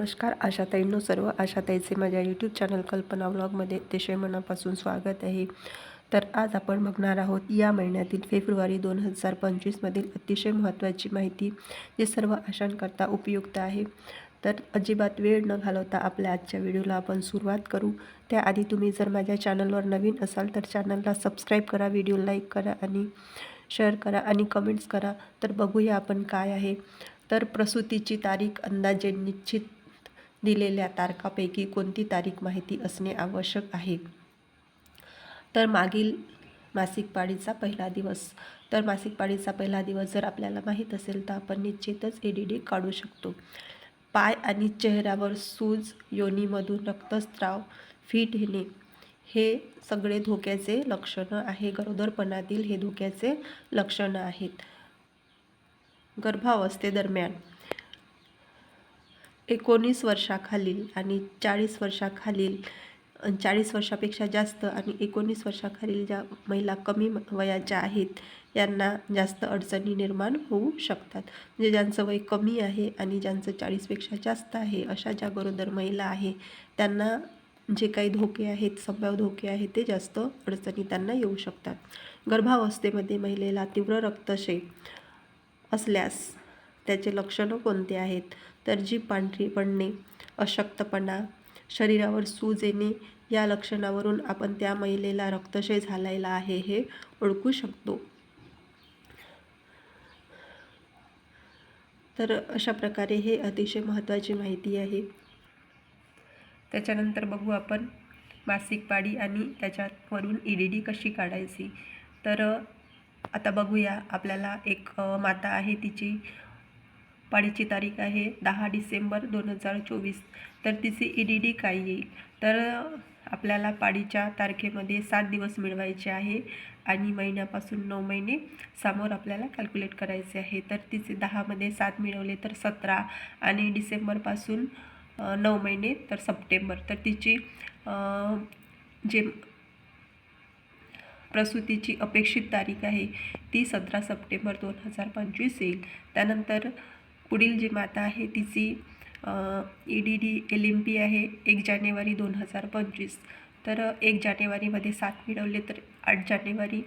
नमस्कार आशाताईंनो सर्व. आशाताईचे माझ्या यूट्यूब चॅनल कल्पना व्लॉगमध्ये अतिशय मनापासून स्वागत आहे. तर आज आपण बघणार आहोत या महिन्यातील फेब्रुवारी दोन हजार पंचवीसमधील अतिशय महत्त्वाची माहिती जे सर्व आशांकरता उपयुक्त आहे. तर अजिबात वेळ न घालवता आपल्या आजच्या व्हिडिओला आपण सुरुवात करू. त्याआधी तुम्ही जर माझ्या चॅनलवर नवीन असाल तर चॅनलला सबस्क्राईब करा व्हिडिओ लाईक करा आणि शेअर करा आणि कमेंट्स करा. तर बघूया आपण काय आहे. तर प्रसूतीची तारीख अंदाजे निश्चित दिलेल्या तारखापैकी कोणती तारीख माहिती असणे आवश्यक आहे? तर मागील मासिक पाळीचा पहिला दिवस. तर मासिक पाळीचा पहिला दिवस जर आपल्याला माहीत असेल तर आपण निश्चितच ए डी डी काढू शकतो. पाय आणि चेहऱ्यावर सूज योनीमधून रक्तस्राव फिट येणे हे सगळे धोक्याचे लक्षणं आहे. गरोदरपणातील हे धोक्याचे लक्षणं आहेत. गर्भावस्थेदरम्यान एकोणीस वर्षाखालील आणि चाळीस वर्षाखालील चाळीस वर्षापेक्षा जास्त आणि एकोणीस वर्षाखालील ज्या महिला कमी वयाच्या आहेत यांना जास्त अडचणी निर्माण होऊ शकतात. म्हणजे ज्यांचं वय कमी आहे आणि ज्यांचं चाळीसपेक्षा जास्त आहे अशा ज्या गरोदर महिला आहे त्यांना जे काही धोके आहेत संभाव्य धोके आहेत ते जास्त अडचणी त्यांना येऊ शकतात. गर्भावस्थेमध्ये महिलेला तीव्र रक्तशे असल्यास त्याचे लक्षणं कोणते आहेत? तर जी पांढरी पडणे अशक्तपणा शरीरावर सूज येणे या लक्षणावरून आपण त्या महिलेला रक्तशय झालेला आहे हे ओळखू शकतो. तर अशा प्रकारे हे अतिशय महत्त्वाची माहिती आहे. त्याच्यानंतर बघू आपण मासिक पाळी आणि त्याच्यावरून ई डी डी कशी काढायची. तर आता बघूया आपल्याला एक माता आहे तिची. पाळीची तारीख आहे दहा डिसेंबर दोन हजार चोवीस. तर तिची ई डी डी काय येईल? तर आपल्याला पाळीच्या तारखेमध्ये सात दिवस मिळवायचे आहे आणि महिन्यापासून नऊ महिने समोर आपल्याला कॅल्क्युलेट करायचे आहे. तर तिचे दहामध्ये सात मिळवले तर सतरा आणि डिसेंबरपासून नऊ महिने तर सप्टेंबर. तर तिची जे प्रसूतीची अपेक्षित तारीख आहे ती सतरा सप्टेंबर दोन हजार पंचवीस येईल. त्यानंतर पुढील जी माता आहे तिची E D D L M P आहे एक जानेवारी दोन हजार पंचवीस. तर एक जानेवारीमध्ये सात मिळवले तर आठ जानेवारी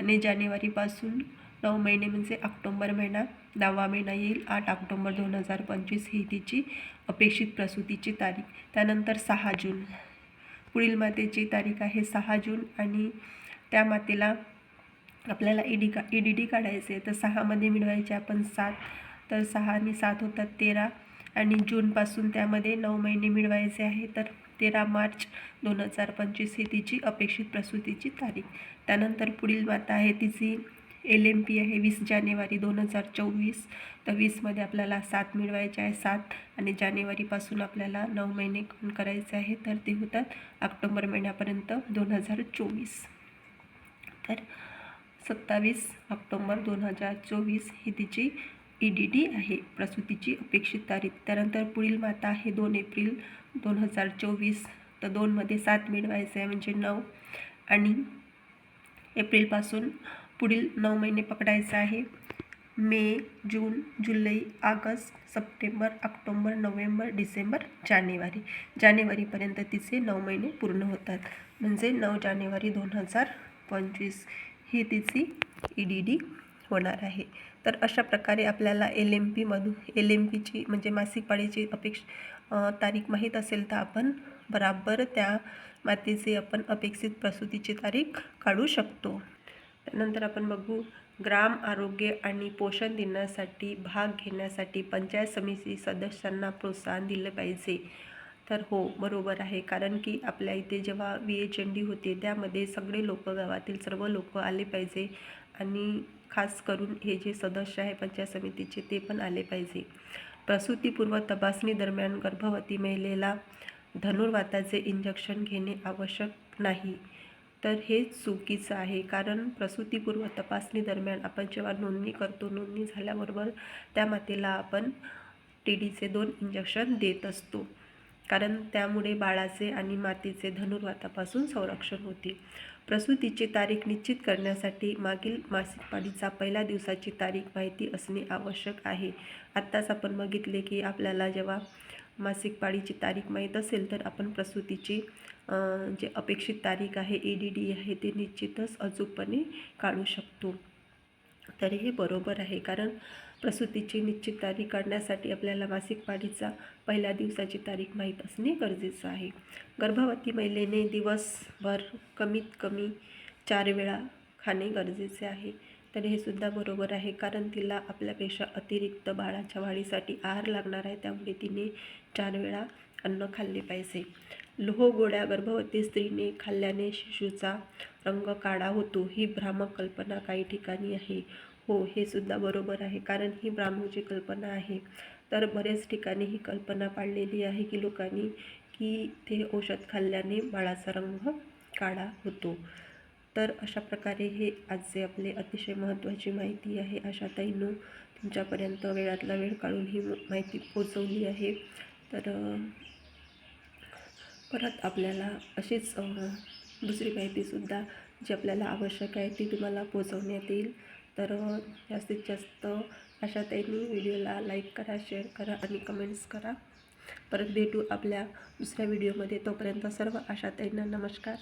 आणि जानेवारीपासून नऊ महिने म्हणजे ऑक्टोंबर महिना दहावा महिना येईल आठ ऑक्टोंबर दोन हजार पंचवीस ही तिची अपेक्षित प्रसूतीची तारीख. त्यानंतर सहा जून. पुढील मातेची तारीख आहे सहा जून आणि त्या मातेला आपल्याला ई डी का ई डी डी काढायचे तर सहामध्ये मिळवायचे आपण सात तर सहा आणि सात होतात तेरा आणि जूनपासून त्यामध्ये नऊ महिने मिळवायचे आहे तर तेरा मार्च दोन हजार पंचवीस ही तिची अपेक्षित प्रसूतीची तारीख. त्यानंतर पुढील माता आहे तिची एल एम पी आहे. वीस जानेवारी दोन हजार चोवीस. तर वीसमध्ये आपल्याला सात मिळवायचे आहे. सात आणि जानेवारीपासून आपल्याला नऊ महिने करायचे आहे तर ते होतात ऑक्टोंबर महिन्यापर्यंत दोन हजार चोवीस. तर सत्तावीस ऑक्टोंबर दोन हजार चोवीस ही तिची ई डी डी आहे. प्रसूतीची अपेक्षित तारीख. त्यानंतर पुढील माता आहे दोन एप्रिल दोन हजार चोवीस. तर दोनमध्ये सात मिळवायचं आहे म्हणजे नऊ. आणि एप्रिलपासून पुढील नऊ महिने पकडायचं आहे. मे जून जुलै ऑगस्ट सप्टेंबर ऑक्टोंबर नोव्हेंबर डिसेंबर जानेवारी. जानेवारीपर्यंत तिचे नऊ महिने पूर्ण होतात. म्हणजे नऊ जानेवारी दोन हजार पंचवीस. ही तिची ई डी डी होणार आहे. तर अशा प्रकारे आपल्याला एल एम पीमधून एल एम पीची म्हणजे मासिक पाळीची अपेक्ष तारीख माहीत असेल तर आपण बराबर त्या मातेचे आपण अपेक्षित प्रसूतीची तारीख काढू शकतो. त्यानंतर आपण बघू ग्राम आरोग्य आणि पोषण दिनासाठी भाग घेण्यासाठी पंचायत समिती सदस्यांना प्रोत्साहन दिलं पाहिजे. तर हो बरोबर आहे. कारण की आपल्या इथे जेव्हा वी एच एन डी होते त्यामध्ये सगळे लोक गावातील सर्व लोक आले पाहिजे. आणि खास करून हे जे सदस्य आहे पंचायत समितीचे ते पण आले पाहिजे. प्रसूतीपूर्व तपासणी दरम्यान गर्भवती महिलेला धनुर्वाताचे इंजेक्शन घेणे आवश्यक नाही. तर हे चुकीचं आहे. कारण प्रसूतीपूर्व तपासणी दरम्यान आपण जेव्हा नोंदणी करतो नोंदणी झाल्याबरोबर त्या मातेला आपण टी डीचे दोन इंजेक्शन देत असतो. कारण त्यामुळे बाळाचे आणि मातेचे धनुर्वातापासून संरक्षण होते. प्रसूतीची तारीख निश्चित करण्यासाठी मागील मासिक पाळीचा पहिल्या दिवसाची तारीख माहिती असणे आवश्यक आहे. आत्ताच आपण बघितले की आपल्याला जेव्हा मासिक पाळीची तारीख माहीत असेल तर आपण प्रसूतीची जे अपेक्षित तारीख आहे ए डी डी आहे ते निश्चितच अचूकपणे काढू शकतो. तरी हे बरोबर आहे. कारण प्रसूतीची निश्चित तारीख काढण्यासाठी आपल्याला मासिक पाळीचा पहिल्या दिवसाची तारीख माहीत असणे गरजेचं आहे. गर्भवती महिलेने दिवसभर कमीत कमी चार वेळा खाणे गरजेचे आहे. तर हे सुद्धा बरोबर आहे. कारण तिला आपल्यापेक्षा अतिरिक्त बाळाच्या वाढीसाठी आहार लागणार आहे. त्यामुळे तिने चार वेळा अन्न खाल्ले पाहिजे. लोह गोळ्या गर्भवती स्त्रीने खाल्ल्याने शिशूचा रंग काळा होतो. ही भ्रामक कल्पना काही ठिकाणी आहे. हो हे सुद्धा बरोबर आहे. कारण ही ब्राह्मणची कल्पना आहे. तर बऱ्याच ठिकाणी ही कल्पना पाळलेली आहे की लोकांनी की ते औषध खाल्ल्याने बाळाचा रंग काळा होतो. तर अशा प्रकारे हे आजचे आपले अतिशय महत्त्वाची माहिती आहे. अशा आशाताईनं तुमच्यापर्यंत वेळातला वेळ काढून ही माहिती पोचवली आहे. तर परत आपल्याला अशीच दुसरी माहितीसुद्धा जी आपल्याला आवश्यक आहे ती तुम्हाला पोचवण्यात येईल तर जास्तीत जास्त आशाताईंनी व्हिडिओला लाईक करा शेअर करा आणि कमेंट्स करा. परत भेटू आपल्या दुसऱ्या व्हिडिओमध्ये. तोपर्यंत सर्व आशाताईंना नमस्कार.